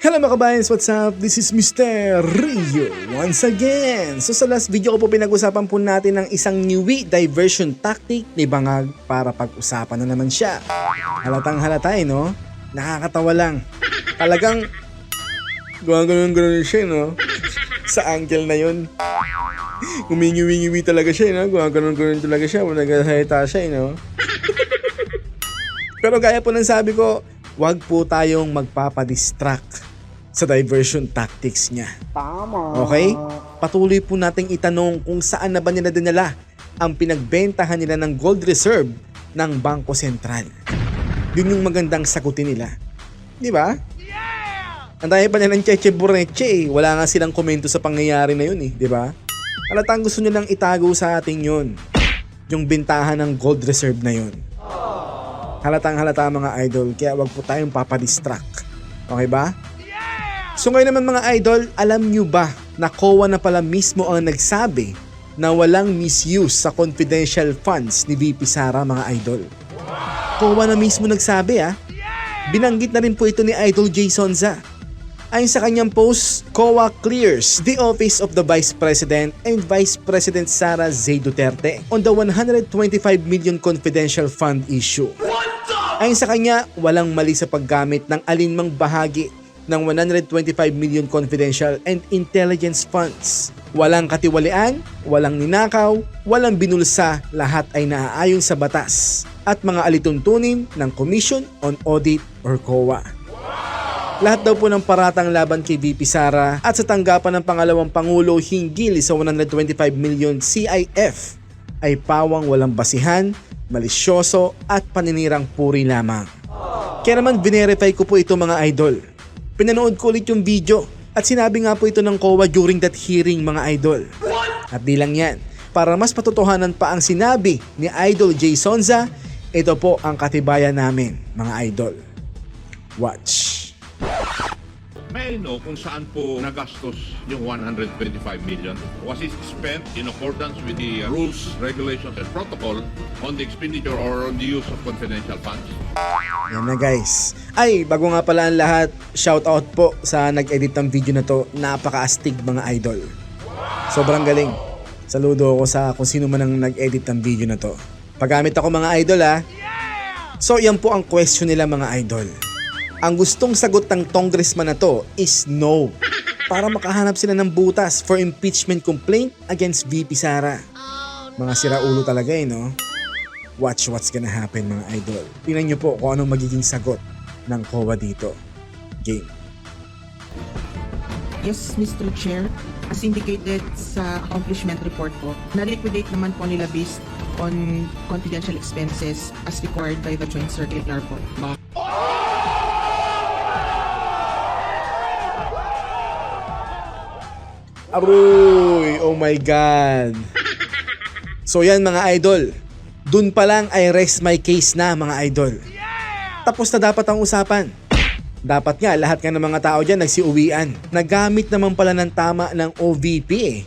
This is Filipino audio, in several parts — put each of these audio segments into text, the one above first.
Hello mga kabayans, what's up? This is Mr. Rio once again. So sa last video ko po pinag-usapan po natin ng isang newy diversion tactic ni Bangag para pag-usapan na naman siya. Halatang halata eh, no? Nakakatawa lang. Talagang gawang ganun siya, no? sa angle na yun. Umingiwi-ngiwi talaga siya, no? Gawang ganun talaga siya. Nagsasalita siya, eh, no? Pero gaya po ng sabi ko, wag po tayong magpapadistract sa diversion tactics niya. Tama. Okay? Patuloy po nating itanong kung saan na ba nila dinala ang pinagbentahan nila ng gold reserve ng Bangko Sentral. Yun yung magandang sagutin nila. Di ba? Ang dami pa nilang Cheche Boreche eh. Wala nga silang komento sa pangyayari na yun eh. Di ba? Halatang gusto nilang itago sa ating yun. Yung bintahan ng gold reserve na yun. Halatang halata mga idol. Kaya wag po tayong papadistract. Okay ba? So ngayon naman mga idol, alam nyo ba na COA na pala mismo ang nagsabi na walang misuse sa confidential funds ni VP Sara mga idol? COA na mismo nagsabi ah. Binanggit na rin po ito ni Idol Jason Za. Ayon sa kanyang post, COA clears the office of the Vice President and Vice President Sara Zay Duterte on the 125 million confidential fund issue. Ayon sa kanya, walang mali sa paggamit ng alinmang bahagi ng 125 million confidential and intelligence funds. Walang katiwalian, walang ninakaw, walang binulsa, lahat ay naaayon sa batas at mga alituntunin ng Commission on Audit or COA. Lahat daw po ng paratang laban kay VP Sara at sa tanggapan ng pangalawang Pangulo hinggil sa 125 million CIF ay pawang walang basihan, malisyoso at paninirang puri lamang. Kaya naman verify ko po ito mga idol. Pinanood ko ulit yung video at sinabi nga po ito ng COA during that hearing mga idol. At di lang yan, para mas patotohanan pa ang sinabi ni Idol Jay Sonza, ito po ang katibayan namin mga idol. Watch. May I know kung saan po nagastos yung 125 million? Was it spent in accordance with the rules, regulations, and protocol on the expenditure or on the use of confidential funds? Yan na guys. Ay, bago nga pala ang lahat, shout out po sa nag-edit ng video na to. Napaka-astig mga idol. Sobrang galing. Saludo ako sa kung sino man ang nag-edit ng video na to. Paggamit ako mga idol ha. So yan po ang question nila mga idol. Ang gustong sagot ng congressman na to is no. Para makahanap sila ng butas for impeachment complaint against VP Sara. Mga siraulo talaga eh no? Watch what's gonna happen mga idol. Tingnan nyo po kung anong magiging sagot ng COA dito. Game. Yes, Mr. Chair. As indicated sa accomplishment report po, na-liquidate naman po nila based on confidential expenses as required by the Joint Circular po. Aroy! Oh my God! So yan mga idol. Dun pa lang ay rest my case na mga idol. Tapos na dapat ang usapan. Dapat nga lahat nga ng mga tao dyan nagsiuwian. Nagamit naman pala ng tama ng OVP eh.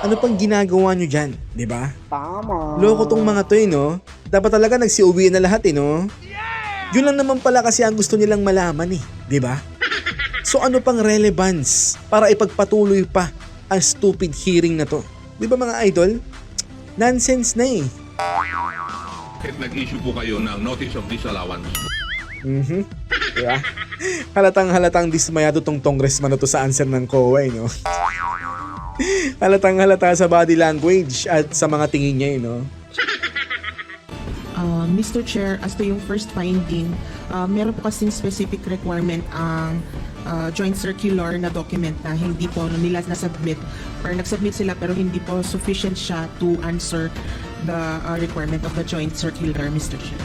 Ano pang ginagawa nyo dyan? 'Di ba? Tama. Loko tong mga to eh, no? Dapat talaga nagsiuwi na lahat eh, no? Yun lang naman pala kasi ang gusto nilang malaman eh, di ba? So ano pang relevance para ipagpatuloy pa ang stupid hearing na to? Di ba mga idol? Nonsense na eh. Kahit nag-issue po kayo ng notice of disallowance, Mhm. Di ba? Halatang halatang dismayado tong congressman na to sa answer ng COA, no? halatang halata sa body language at sa mga tingin niya, eh, no? Uh, Mr. Chair, as to yung first finding, uh, meron po kasing specific requirement ang uh, joint circular na document na hindi po nila na-submit or nag-submit sila pero hindi po sufficient siya to answer the uh, requirement of the joint circular, Mr. Chair.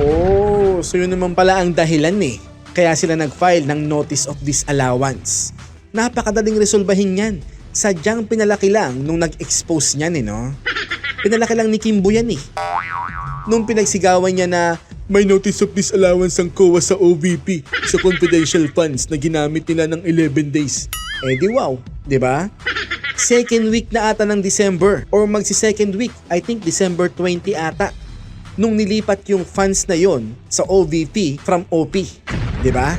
Oh, so yun naman pala ang dahilan eh. Kaya sila nag-file ng notice of disallowance. Napakadaling resolbahin yan. Sadyang pinalaki lang nung nag-expose niyan eh, no? Pinalaki lang ni Kimbo yan eh. Nung pinagsigawan niya na may notice of disallowance ang COA sa OVP sa confidential funds na ginamit nila ng 11 days. Eh di wow, di ba? Second week na ata ng December or magsi second week, I think December 20 ata nung nilipat yung funds na yon sa OVP from OP. Di ba?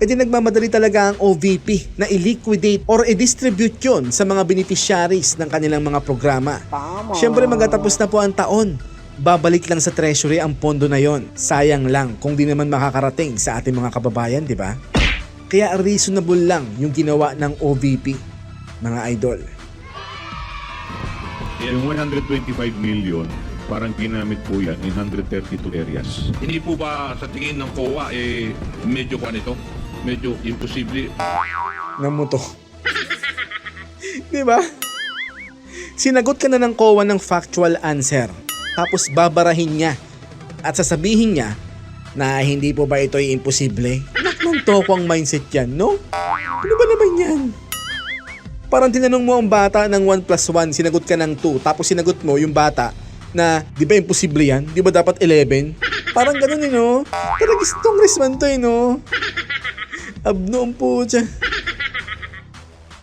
E di nagmamadali talaga ang OVP na i-liquidate or i-distribute yun sa mga beneficiaries ng kanilang mga programa. Siyempre magtatapos na po ang taon. Babalik lang sa treasury ang pondo na yon. Sayang lang kung di naman makakarating sa ating mga kababayan, di ba? Kaya reasonable lang yung ginawa ng OVP, mga idol. Yung 125 million, parang ginamit po yan in 132 areas. Hindi po ba sa tingin ng COA eh medyo kwan ito? Medyo imposible. ng moto. Di ba? Sinagot ka na ng COA ng factual answer. Tapos babarahin niya. At sasabihin niya na hindi po ba ito ay imposible? Anak ng toko ang mindset yan, no? Ano ba naman yan? Parang tinanong mo ang bata ng 1 plus 1, sinagot ka ng 2, tapos sinagot mo yung bata na, di ba imposible yan? Di ba dapat 11? Parang ganun eh, no? Taragis tong resman to eh, no? Abno ang putya.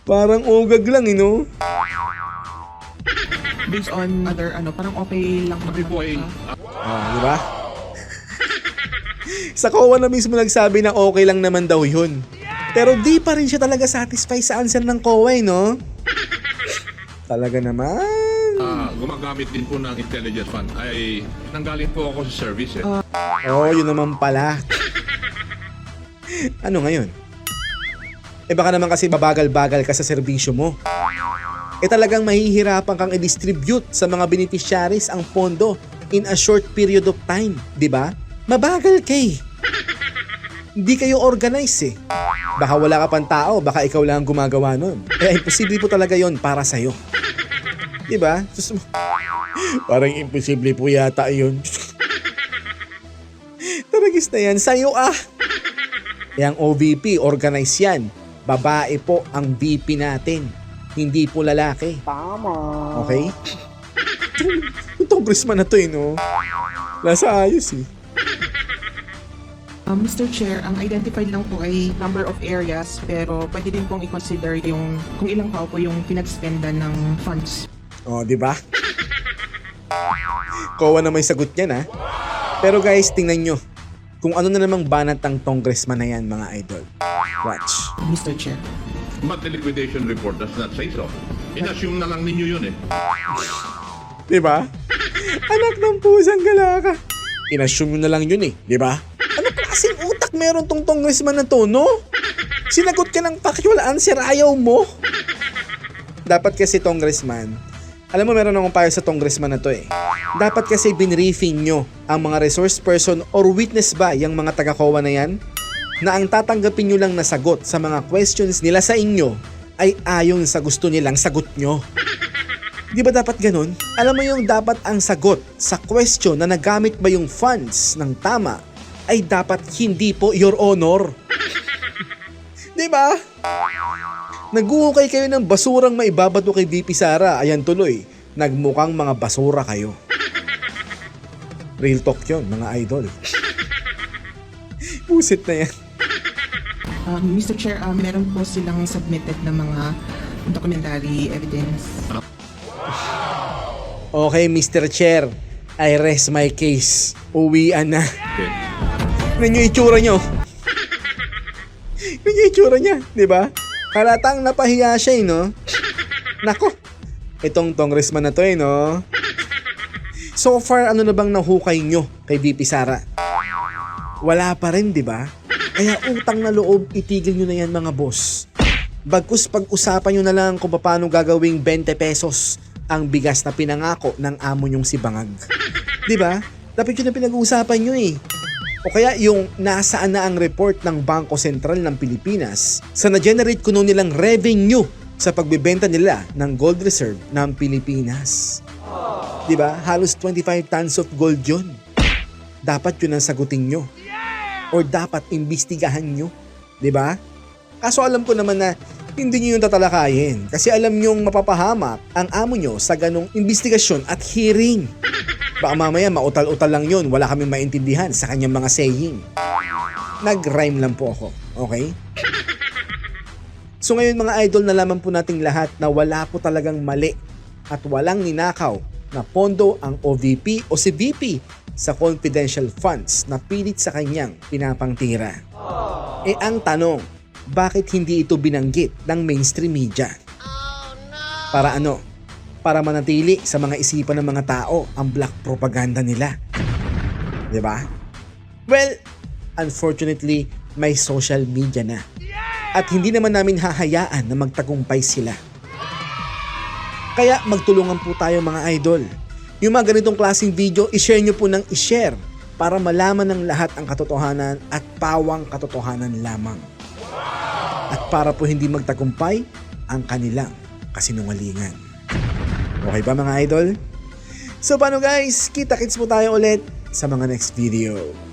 Parang ugag lang, eh, no? Based on other ano, parang okay lang po ay Ah, Ah, di ba? sa COA na mismo nagsabi na okay lang naman daw yun. Pero di pa rin siya talaga satisfied sa answer ng COA, eh, no? Talaga naman. ah, gumagamit din po ng intelligence fund ay nanggaling po ako sa service eh. Oo, oh, yun naman pala. ano ngayon? Eh baka naman kasi babagal-bagal ka sa serbisyo mo. Eh talagang mahihirapan kang i-distribute sa mga beneficiaries ang pondo in a short period of time, di ba? Mabagal kay. Hindi kayo organize eh. Baka wala ka pang tao, baka ikaw lang ang gumagawa nun. Kaya imposible po talaga yon para sa'yo. Di ba? Sus- Parang imposible po yata yun. Taragis na yan. Sa'yo ah. Yang OVP, organize yan. Babae po ang VP natin. Hindi po lalaki. Tama. Okay? Itong congressman na to eh, no? Nasa ayos eh. Uh, Mr. Chair, ang identified lang po ay number of areas pero pwede din pong i-consider yung kung ilang tao po yung pinag-spendan ng funds. O, Oh, di ba? Kowa na may sagot yan, ha? Pero guys, tingnan nyo. Kung ano na namang banat ang congressman na yan, mga idol. Watch. Mr. Chair. But the liquidation report does not say so. In-assume na lang ninyo yun eh. Di ba? Anak ng pusang galaka. Inassume nyo na lang yun eh, di ba? Ano klaseng utak meron tong congressman na to, no? Sinagot ka ng factual answer, ayaw mo. Dapat kasi congressman, alam mo meron akong payo sa congressman na to eh. Dapat kasi binriefing nyo ang mga resource person or witness ba yung mga taga-COA na yan? Na ang tatanggapin nyo lang na sagot sa mga questions nila sa inyo ay ayon sa gusto nilang sagot nyo. Di ba dapat ganun? Alam mo yung dapat ang sagot sa question na nagamit ba yung funds ng tama ay dapat hindi po your honor. Di ba? Naguhukay kayo ng basurang maibabato kay VP Sara. Ayan tuloy, nagmukhang mga basura kayo. Real talk yun, mga idol. Pusit na yan. Um, Mr. Chair, uh, meron po silang submitted na mga documentary evidence. Okay, Mr. Chair. I rest my case. Uwian na. Tignan yung itsura nyo. Tignan yung itsura niya, di ba? Halatang napahiya siya eh, no? Nako, itong congressman na to eh, no? So far, ano na bang nahukay nyo kay VP Sara? Wala pa rin, di ba? Kaya utang na loob, itigil nyo na yan mga boss. Bagkus pag-usapan nyo na lang kung paano gagawing 20 pesos ang bigas na pinangako ng amo nyong si Bangag. Ba? Dapat yun na pinag-uusapan nyo eh. O kaya yung nasaan na ang report ng Bangko Sentral ng Pilipinas sa na-generate kuno nilang revenue sa pagbebenta nila ng gold reserve ng Pilipinas. ba? Halos 25 tons of gold 'yon. Dapat 'yun ang sagutin nyo. Or dapat imbestigahan nyo. ba? Kaso alam ko naman na hindi nyo yung tatalakayin kasi alam nyong mapapahamak ang amo nyo sa ganong investigasyon at hearing. Baka mamaya mautal-utal lang yun, wala kaming maintindihan sa kanyang mga saying. Nag-rhyme lang po ako, okay? So ngayon mga idol, nalaman po nating lahat na wala po talagang mali at walang ninakaw na pondo ang OVP o si VP sa confidential funds na pilit sa kanyang pinapangtira. E ang tanong, bakit hindi ito binanggit ng mainstream media? Para ano? Para manatili sa mga isipan ng mga tao ang black propaganda nila. 'Di ba? Well, unfortunately, may social media na. At hindi naman namin hahayaan na magtagumpay sila. Kaya magtulungan po tayo mga idol. Yung mga ganitong klaseng video, ishare nyo po ng ishare para malaman ng lahat ang katotohanan at pawang katotohanan lamang. At para po hindi magtagumpay ang kanilang kasinungalingan. Okay ba mga idol? So paano guys? Kita-kits po tayo ulit sa mga next video.